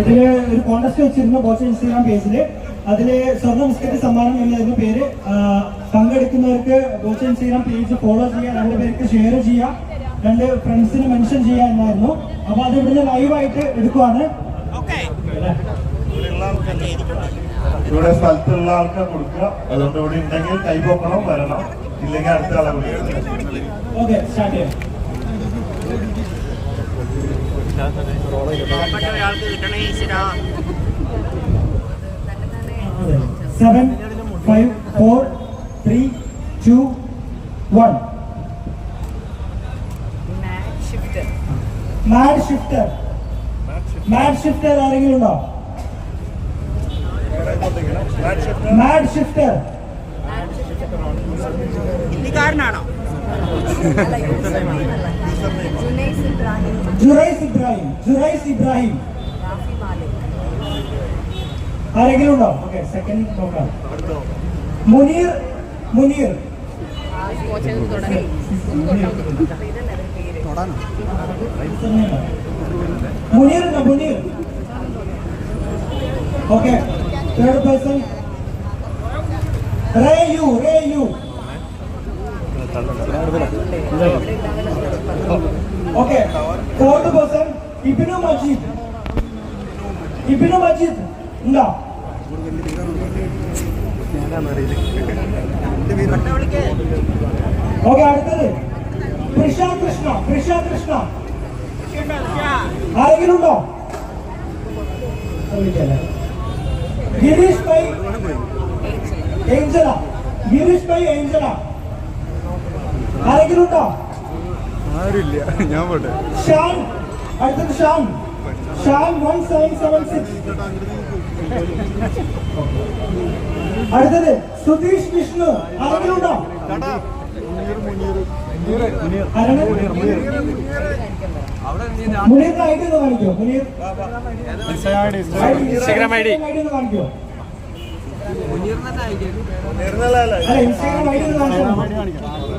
ഇതിൽ ഒരു കോൺടെസ്റ്റ് വെച്ചിരുന്നു ബോച്ച ഇൻസ്റ്റഗ്രാം പേജിൽ. അതിൽ സ്വർണ മുസ്കറ്റ് സമ്മാനം എന്നായിരുന്നു പേര്. പങ്കെടുക്കുന്നവർക്ക് ബോച്ച ഇൻസ്റ്റഗ്രാം പേജ് ഫോളോ ചെയ്യാം രണ്ട് പേർക്ക് ഷെയർ ചെയ്യാം രണ്ട് ഫ്രണ്ട്സിന് മെൻഷൻ ചെയ്യാം എന്നായിരുന്നു. അപ്പൊ അത് ഇവിടുന്ന് ലൈവായിട്ട് എടുക്കുവാണ്. ഇവിടെ സ്ഥലത്തുള്ള ആൾക്കാർ കൊടുക്കുക. അതുകൊണ്ട് ഇവിടെ ഉണ്ടെങ്കിൽ കൈ പൊക്കണം വരണം. ഇല്ലെങ്കിൽ അടുത്ത ആളെ ഓക്കെ സ്റ്റാർട്ട് ചെയ്യാം. Seven five four three two one mad shifter mad shifter ആരെങ്കിലും ഉണ്ടോ മാഡ് ഹിന്ദിക്കാരനാണോ ജുറൈസ് ഇബ്രാഹിം ജുറൈസ് ഇബ്രാഹിം. ആരെങ്കിലും ഉണ്ടോ? ഓക്കെ സെക്കൻഡ് നോക്കാം Muneer Muneer. Muneer Muneer. Okay third person Ray U Ray U. Okay. Fourth person Ibinu Majeed. Ibinu Majeed ഉണ്ടോ? Okay അടുത്തത്. കൃഷ കൃഷ്ണ കൃഷ കൃഷ്ണ. ആരെങ്കിലും ഉണ്ടോ? Girish by Angela. Girish by Angela. ആരെങ്കിലും ഉണ്ടോ? ആരുമില്ല. ഞാൻ പോട്ടെ. ശ്യാം അടുത്തത് Shyam Shyam one seven seven six അടുത്തത് സുധീഷ് വിഷ്ണു. ആരെങ്കിലും ഉണ്ടോ? മുനീറിന്റെ ഐഡി ഒന്ന് കാണിക്കോ? മുനീർ? ഇൻസ്റ്റാഗ്രാം ഐഡി ഒന്ന് കാണിക്കോ? ഇൻസ്റ്റാഗ്രാം ഐഡി ഒന്ന് കാണിച്ചോ?